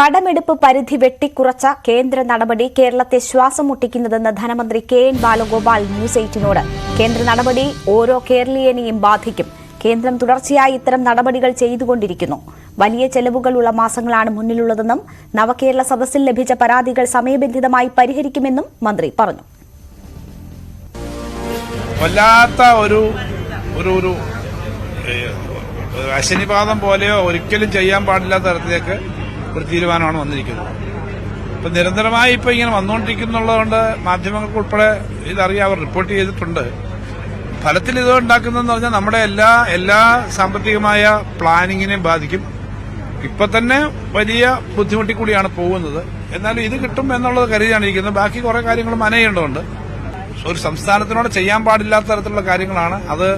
കടമെടുപ്പ് പരിധി വെട്ടിക്കുറച്ച കേന്ദ്ര നടപടി കേരളത്തെ ശ്വാസം മുട്ടിക്കുന്നതെന്ന് ധനമന്ത്രി കെ എൻ ബാലഗോപാൽ ന്യൂസ് എയ്റ്റിനോട്. കേന്ദ്ര നടപടി ഓരോ കേരളീയനെയും ബാധിക്കും. കേന്ദ്രം തുടർച്ചയായി ഇത്തരം നടപടികൾ ചെയ്തുകൊണ്ടിരിക്കുന്നു. വലിയ ചെലവുകളുള്ള മാസങ്ങളാണ് മുന്നിലുള്ളതെന്നും നവകേരള സദസ്സിൽ ലഭിച്ച പരാതികൾ സമയബന്ധിതമായി പരിഹരിക്കുമെന്നും മന്ത്രി പറഞ്ഞു. വല്ലാത്ത ഒരു ഒരു ഒരു അശനിപാതം പോലെയോ ഒരിക്കലും ചെയ്യാൻ പാടില്ലാത്ത തരത്തിലേക്ക് ഒരു തീരുമാനമാണ് വന്നിരിക്കുന്നത്. ഇപ്പൊ നിരന്തരമായി ഇപ്പൊ ഇങ്ങനെ വന്നുകൊണ്ടിരിക്കുന്നുള്ളതുകൊണ്ട് മാധ്യമങ്ങൾക്ക് ഉൾപ്പെടെ ഇതറിയാം അവർ റിപ്പോർട്ട് ചെയ്തിട്ടുണ്ട്. ഫലത്തിൽ ഇത് ഉണ്ടാക്കുന്നതെന്ന് പറഞ്ഞാൽ നമ്മുടെ എല്ലാ എല്ലാ സാമ്പത്തികമായ പ്ലാനിങ്ങിനെയും ബാധിക്കും. ഇപ്പൊ തന്നെ വലിയ ബുദ്ധിമുട്ടി കൂടിയാണ് പോകുന്നത്. എന്നാലും ഇത് കിട്ടും എന്നുള്ളത് കരുതിയാണ് ഇരിക്കുന്നത്. ബാക്കി കുറെ കാര്യങ്ങൾ മനയേണ്ടതുണ്ട്. ഒരു സംസ്ഥാനത്തിനോട് ചെയ്യാൻ പാടില്ലാത്ത തരത്തിലുള്ള കാര്യങ്ങളാണ്. അത്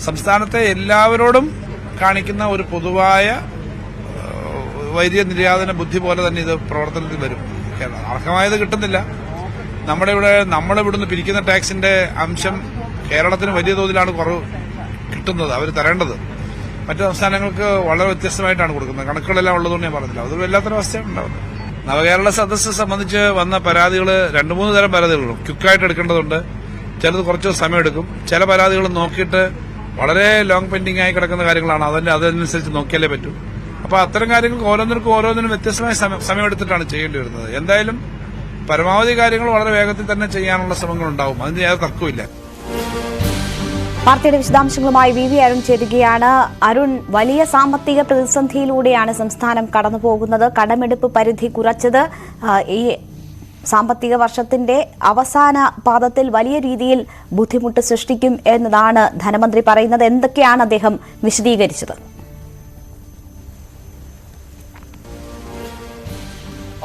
സംസ്ഥാനത്തെ എല്ലാവരോടും കാണിക്കുന്ന ഒരു പൊതുവായ വൈദ്യ നിര്യാതന ബുദ്ധി പോലെ തന്നെ ഇത് പ്രവർത്തനത്തിൽ വരും. അർഹമായത് കിട്ടുന്നില്ല. നമ്മുടെ ഇവിടെ നമ്മളിവിടുന്ന് പിരിക്കുന്ന ടാക്സിന്റെ അംശം കേരളത്തിന് വലിയ തോതിലാണ് കുറവ് കിട്ടുന്നത് അവർ തരേണ്ടത്. മറ്റു സംസ്ഥാനങ്ങൾക്ക് വളരെ വ്യത്യസ്തമായിട്ടാണ് കൊടുക്കുന്നത്. കണക്കുകളെല്ലാം ഉള്ളതുകൊണ്ട് ഞാൻ പറഞ്ഞില്ല. അതൊരു വല്ലാത്തൊരു അവസ്ഥയാണ് നവകേരള സദസ്സ് സംബന്ധിച്ച് വന്ന പരാതികൾ രണ്ടു മൂന്ന് തരം പരാതികളുണ്ട്. ക്വിക്കായിട്ട് എടുക്കേണ്ടതുണ്ട്. ചിലത് കുറച്ച് സമയമെടുക്കും ചില പരാതികൾ നോക്കിയിട്ട് വളരെ ലോങ് പെൻഡിംഗ് ആയി കിടക്കുന്ന കാര്യങ്ങളാണ്. അതിന്റെ അതനുസരിച്ച് നോക്കിയാലേ പറ്റൂ. അപ്പൊ അത്തരം കാര്യങ്ങൾക്ക് ഓരോന്നിനും ഓരോന്നിനും വ്യത്യസ്തമായ സമയം- സമയമെടുത്തിട്ടാണ് ചെയ്യേണ്ടി വരുന്നത്. എന്തായാലും പരമാവധി കാര്യങ്ങൾ വളരെ വേഗത്തിൽ തന്നെ ചെയ്യാനുള്ള ശ്രമങ്ങൾ ഉണ്ടാവും. അതിന് യാതൊരു തർക്കമില്ല വാർത്തയുടെ വിശദാംശങ്ങളുമായി വി വി അരുൺ ചേരുകയാണ്. അരുൺ വലിയ സാമ്പത്തിക പ്രതിസന്ധിയിലൂടെയാണ് സംസ്ഥാനം കടന്നുപോകുന്നത്. കടമെടുപ്പ് പരിധി കുറച്ചത് ഈ സാമ്പത്തിക വർഷത്തിന്റെ അവസാന പാദത്തിൽ വലിയ രീതിയിൽ ബുദ്ധിമുട്ട് സൃഷ്ടിക്കും എന്നതാണ് ധനമന്ത്രി പറയുന്നത്. എന്തൊക്കെയാണ് അദ്ദേഹം വിശദീകരിച്ചത്?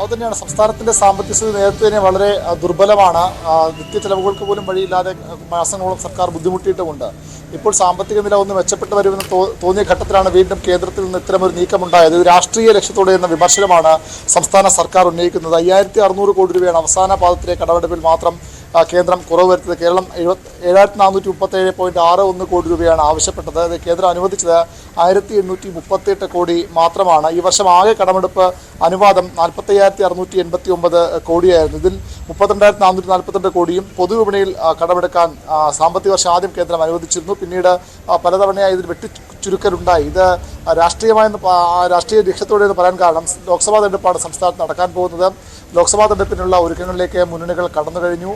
അതുതന്നെയാണ്. സംസ്ഥാനത്തിന്റെ സാമ്പത്തിക സ്ഥിതി നേരത്തെ തന്നെ വളരെ ദുർബലമാണ്. നിത്യ ചെലവുകൾക്ക് പോലും വഴിയില്ലാതെ മാസങ്ങളോളം സർക്കാർ ബുദ്ധിമുട്ടിയിട്ടുമുണ്ട്. ഇപ്പോൾ സാമ്പത്തിക നില ഒന്ന് മെച്ചപ്പെട്ടു വരുമെന്ന് തോന്നിയ ഘട്ടത്തിലാണ് വീണ്ടും കേന്ദ്രത്തിൽ നിന്ന് ഇത്തരമൊരു നീക്കമുണ്ടായത്. രാഷ്ട്രീയ ലക്ഷ്യത്തോടെ എന്ന വിമർശനമാണ് സംസ്ഥാന സർക്കാർ ഉന്നയിക്കുന്നത്. അയ്യായിരത്തി അറുന്നൂറ് കോടി രൂപയാണ് അവസാന പാദത്തിലെ കടമെടുപ്പിൽ മാത്രം കേന്ദ്രം കുറവ് വരുത്തിയത് കേരളം എഴുപത്തി ഏഴായിരത്തി നാനൂറ്റി മുപ്പത്തേഴ് പോയിന്റ് ആറ് ഒന്ന് കോടി രൂപയാണ് ആവശ്യപ്പെട്ടത്. അത് കേന്ദ്രം അനുവദിച്ചത് ആയിരത്തി എണ്ണൂറ്റി മുപ്പത്തിയെട്ട് കോടി മാത്രമാണ്. ഈ വർഷം ആകെ കടമെടുപ്പ് അനുവാദം നാൽപ്പത്തയ്യായിരത്തി അറുന്നൂറ്റി എൺപത്തി ഒമ്പത് കോടിയായിരുന്നു. ഇതിൽ മുപ്പത്തിരണ്ടായിരത്തി നാനൂറ്റി നാൽപ്പത്തിരണ്ട് കോടിയും പൊതുവിപണിയിൽ കടമെടുക്കാൻ സാമ്പത്തിക വർഷം ആദ്യം കേന്ദ്രം അനുവദിച്ചിരുന്നു. പിന്നീട് പലതവണയായി ഇതിൽ വെട്ടി ചുരുക്കലുണ്ടായി ഇത് രാഷ്ട്രീയമായെന്ന് രാഷ്ട്രീയ ലക്ഷ്യത്തോടെ എന്ന് പറയാൻ കാരണം ലോക്സഭാ തെരഞ്ഞെടുപ്പാണ് സംസ്ഥാനത്ത് നടക്കാൻ പോകുന്നത്. ലോക്സഭാ തെരഞ്ഞെടുപ്പിനുള്ള ഒരുക്കങ്ങളിലേക്ക് മുന്നണികൾ കടന്നു കഴിഞ്ഞു.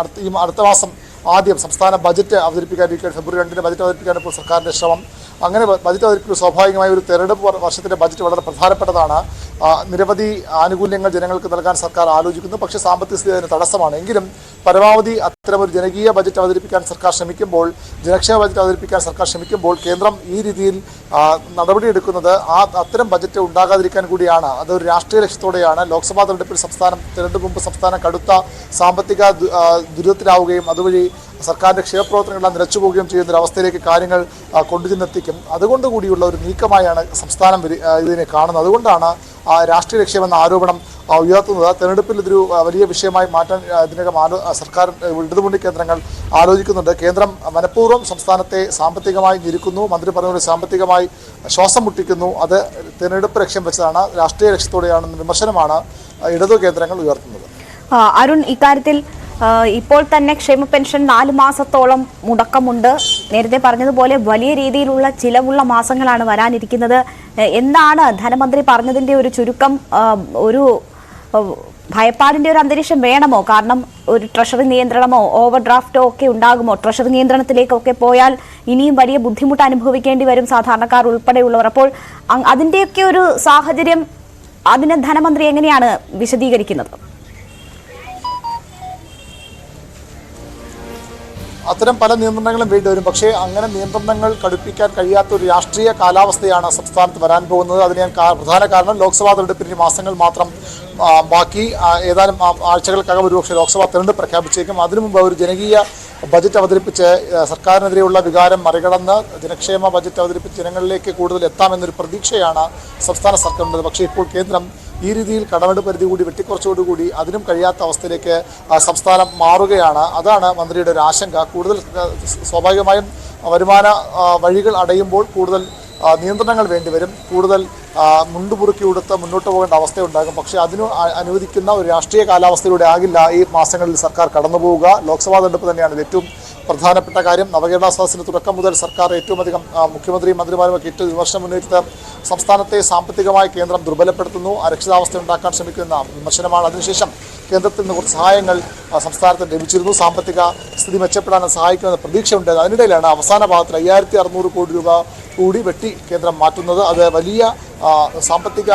അടുത്ത ഈ അടുത്ത മാസം ആദ്യം സംസ്ഥാന ബജറ്റ് അവതരിപ്പിക്കാൻ ഫെബ്രുവരി രണ്ടിന് ബജറ്റ് അവതരിപ്പിക്കാൻ ഇപ്പോൾ സർക്കാരിന്റെ ശ്രമം. അങ്ങനെ ബജറ്റ് അവതരിപ്പിക്കുന്ന സ്വാഭാവികമായ ഒരു തെരഞ്ഞെടുപ്പ് വർ- വർഷത്തിന്റെ ബജറ്റ് വളരെ പ്രധാനപ്പെട്ടതാണ്. നിരവധി ആനുകൂല്യങ്ങൾ ജനങ്ങൾക്ക് നൽകാൻ സർക്കാർ ആലോചിക്കുന്നു. പക്ഷേ സാമ്പത്തിക സ്ഥിതി അതിന് തടസ്സമാണ്. എങ്കിലും പരമാവധി അത്തരമൊരു ജനകീയ ബജറ്റ് അവതരിപ്പിക്കാൻ സർക്കാർ ശ്രമിക്കുമ്പോൾ ജനക്ഷേമ ബജറ്റ് അവതരിപ്പിക്കാൻ സർക്കാർ ശ്രമിക്കുമ്പോൾ കേന്ദ്രം ഈ രീതിയിൽ നടപടിയെടുക്കുന്നത് ആ അത്തരം ബജറ്റ് ഉണ്ടാകാതിരിക്കാൻ കൂടിയാണ്. അതൊരു രാഷ്ട്രീയ ലക്ഷ്യത്തോടെയാണ്. ലോക്സഭാ തെരഞ്ഞെടുപ്പിൽ സംസ്ഥാനം തെരഞ്ഞെടുപ്പ് മുമ്പ് സംസ്ഥാനം കടുത്ത സാമ്പത്തിക ദുരിതത്തിലാവുകയും അതുവഴി സർക്കാരിന്റെ ക്ഷേമപ്രവർത്തനങ്ങളെല്ലാം നിലച്ചുപോകുകയും ചെയ്യുന്ന ഒരു അവസ്ഥയിലേക്ക് കാര്യങ്ങൾ ആ, കൊണ്ടുചെന്നെത്തിക്കും അതുകൊണ്ട് കൂടിയുള്ള ഒരു നീക്കമായാണ് സംസ്ഥാനം ഇതിനെ കാണുന്നത്. അതുകൊണ്ടാണ് രാഷ്ട്രീയ ലക്ഷ്യമെന്ന ആരോപണം ഉയർത്തുന്നത്. തെരഞ്ഞെടുപ്പിൽ ഇതൊരു വലിയ വിഷയമായി മാറ്റാൻ ഇതിനകം ആലോ സർക്കാർ ഇടതുമുന്നണി കേന്ദ്രങ്ങൾ ആലോചിക്കുന്നുണ്ട്. കേന്ദ്രം മനഃപൂർവം സംസ്ഥാനത്തെ സാമ്പത്തികമായി ഞെരുക്കുന്നു. മന്ത്രി പറഞ്ഞ സാമ്പത്തികമായി ശ്വാസം മുട്ടിക്കുന്നു. അത് തെരഞ്ഞെടുപ്പ് ലക്ഷ്യം വെച്ചതാണ്. രാഷ്ട്രീയ ലക്ഷ്യത്തോടെയാണെന്ന വിമർശനമാണ് ഇടതു കേന്ദ്രങ്ങൾ ഉയർത്തുന്നത്. അരുൺ ഇക്കാര്യത്തിൽ ഇപ്പോൾ തന്നെ ക്ഷേമ പെൻഷൻ നാല് മാസത്തോളം മുടക്കമുണ്ട്. നേരത്തെ പറഞ്ഞതുപോലെ വലിയ രീതിയിലുള്ള ചിലവുള്ള മാസങ്ങളാണ് വരാനിരിക്കുന്നത്. എന്താണ് ധനമന്ത്രി പറഞ്ഞതിന്റെ ഒരു ചുരുക്കം ഒരു ഭയപ്പാടിന്റെ ഒരു അന്തരീക്ഷം വേണമോ? കാരണം ഒരു ട്രഷറി നിയന്ത്രണമോ ഓവർ ഡ്രാഫ്റ്റോ ഒക്കെ ഉണ്ടാകുമോ? ട്രഷറി നിയന്ത്രണത്തിലേക്കൊക്കെ പോയാൽ ഇനിയും വലിയ ബുദ്ധിമുട്ട് അനുഭവിക്കേണ്ടി വരും സാധാരണക്കാർ ഉൾപ്പെടെയുള്ളവർ. അപ്പോൾ അതിന്റെയൊക്കെ ഒരു സാഹചര്യം അതിനെ ധനമന്ത്രി എങ്ങനെയാണ് വിശദീകരിക്കുന്നത്? അത്തരം പല നിയന്ത്രണങ്ങളും വേണ്ടി വരും. പക്ഷേ അങ്ങനെ നിയന്ത്രണങ്ങൾ കടുപ്പിക്കാൻ കഴിയാത്ത ഒരു രാഷ്ട്രീയ കാലാവസ്ഥയാണ് സംസ്ഥാനത്ത് വരാൻ പോകുന്നത്. അതിന് ഞാൻ പ്രധാന കാരണം ലോക്സഭാ തെരഞ്ഞെടുപ്പിന് മാസങ്ങൾ മാത്രം ബാക്കി ഏതാനും ആഴ്ചകൾക്കകം ഒരുപക്ഷെ ലോക്സഭാ തെരഞ്ഞെടുപ്പ് പ്രഖ്യാപിച്ചേക്കും. അതിനു മുമ്പ് ഒരു ജനകീയ ബജറ്റ് അവതരിപ്പിച്ച് സർക്കാരിനെതിരെയുള്ള വികാരം മറികടന്ന് ജനക്ഷേമ ബജറ്റ് അവതരിപ്പിച്ച് ജനങ്ങളിലേക്ക് കൂടുതൽ എത്താമെന്നൊരു പ്രതീക്ഷയാണ് സംസ്ഥാന സർക്കാരിന്റെ പക്ഷേ ഇപ്പോൾ കേന്ദ്രം ഈ രീതിയിൽ കടമെടുപ്പ് പരിധി കൂടി വെട്ടിക്കുറച്ചോടുകൂടി അതിനും കഴിയാത്ത അവസ്ഥയിലേക്ക് സംസ്ഥാനം മാറുകയാണ്. അതാണ് മന്ത്രിയുടെ ഒരു ആശങ്ക. കൂടുതൽ സ്വാഭാവികമായും വരുമാന വഴികൾ അടയുമ്പോൾ കൂടുതൽ നിയന്ത്രണങ്ങൾ വേണ്ടിവരും. കൂടുതൽ മുണ്ടുപുറുക്കി ഉടുത്ത് മുന്നോട്ട് പോകേണ്ട അവസ്ഥയുണ്ടാകും. പക്ഷേ അതിന് അനുവദിക്കുന്ന ഒരു രാഷ്ട്രീയ കാലാവസ്ഥയിലൂടെ ആകില്ല ഈ മാസങ്ങളിൽ സർക്കാർ കടന്നു പോവുക ലോക്സഭാ തെരഞ്ഞെടുപ്പ് തന്നെയാണ് ഏറ്റവും പ്രധാനപ്പെട്ട കാര്യം. നവകേരള സദസ്സിന് തുടക്കം മുതൽ സർക്കാർ ഏറ്റവും അധികം മുഖ്യമന്ത്രി മുഖ്യമന്ത്രിയും മന്ത്രിമാരുമൊക്കെ ഏറ്റവും വിമർശനം ഉന്നയിച്ചത് സംസ്ഥാനത്തെ സാമ്പത്തികമായി കേന്ദ്രം ദുർബലപ്പെടുത്തുന്നു അരക്ഷിതാവസ്ഥ ഉണ്ടാക്കാൻ ശ്രമിക്കുന്ന വിമർശനമാണ്. അതിനുശേഷം കേന്ദ്രത്തിൽ നിന്ന് കുറച്ച് സഹായങ്ങൾ സംസ്ഥാനത്തിന് ലഭിച്ചിരുന്നു. സാമ്പത്തിക സ്ഥിതി മെച്ചപ്പെടാൻ സഹായിക്കുമെന്ന പ്രതീക്ഷയുണ്ട്. അതിനിടയിലാണ് അവസാന ഭാഗത്തിൽ അയ്യായിരത്തി അറുന്നൂറ് കോടി രൂപ കൂടി വെട്ടി കേന്ദ്രം മാറ്റുന്നത്. അത് വലിയ സാമ്പത്തിക